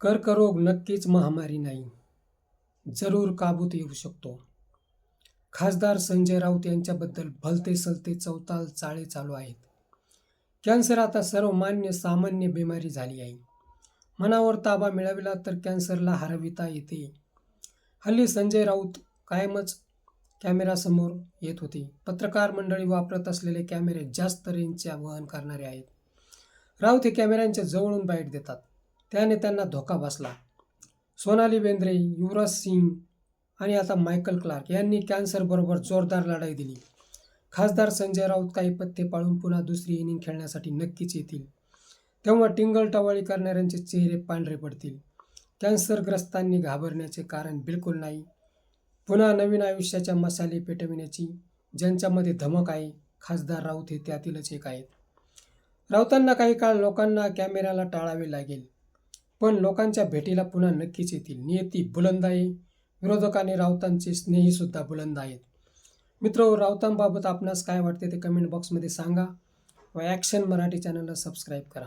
कर्करोग नक्कीच महामारी नाही. जरूर काबूत येऊ शकतो. खासदार संजय राऊत यांच्याबद्दल भलते सलते चौताल चाळे चालू आहेत. कॅन्सर आता सर्वमान्य सामान्य बिमारी झाली आहे. मनावर ताबा मिळविला तर कॅन्सरला हरविता येते. हल्ली संजय राऊत कायमच कॅमेरासमोर येत होते. पत्रकार मंडळी वापरत असलेले कॅमेरे जास्त रेंजच्या वहन करणारे आहेत. राऊत हे कॅमेऱ्यांच्या जवळून बाईट देतात. त्याने त्यांना धोका बसला. सोनाली बेंद्रे युवराज सिंग आणि आता मायकल क्लार्क यांनी कॅन्सरबरोबर जोरदार लढाई दिली. खासदार संजय राऊत काही पत्ते पाळून पुन्हा दुसरी इनिंग खेळण्यासाठी नक्कीच येतील. तेव्हा टिंगल टवाळी करणाऱ्यांचे चेहरे पांढरे पडतील. कॅन्सरग्रस्तांनी घाबरण्याचे कारण बिलकुल नाही. पुन्हा नवीन आयुष्याच्या मसाले पेटविण्याची ज्यांच्यामध्ये धमक आहे खासदार राऊत हे त्यातीलच एक आहेत. राऊतांना काही काळ लोकांना कॅमेऱ्याला टाळावे लागेल. पण लोकांच्या भेटीला पुन्हा नक्कीच येतील. नियती बुलंद आहे विरोधकांनी राऊतांचे स्नेहीसुद्धा बुलंद आहेत. मित्र राऊतांबाबत आपणास काय वाटते ते कमेंट बॉक्समध्ये सांगा व ॲक्शन मराठी चॅनलला सबस्क्राईब करा.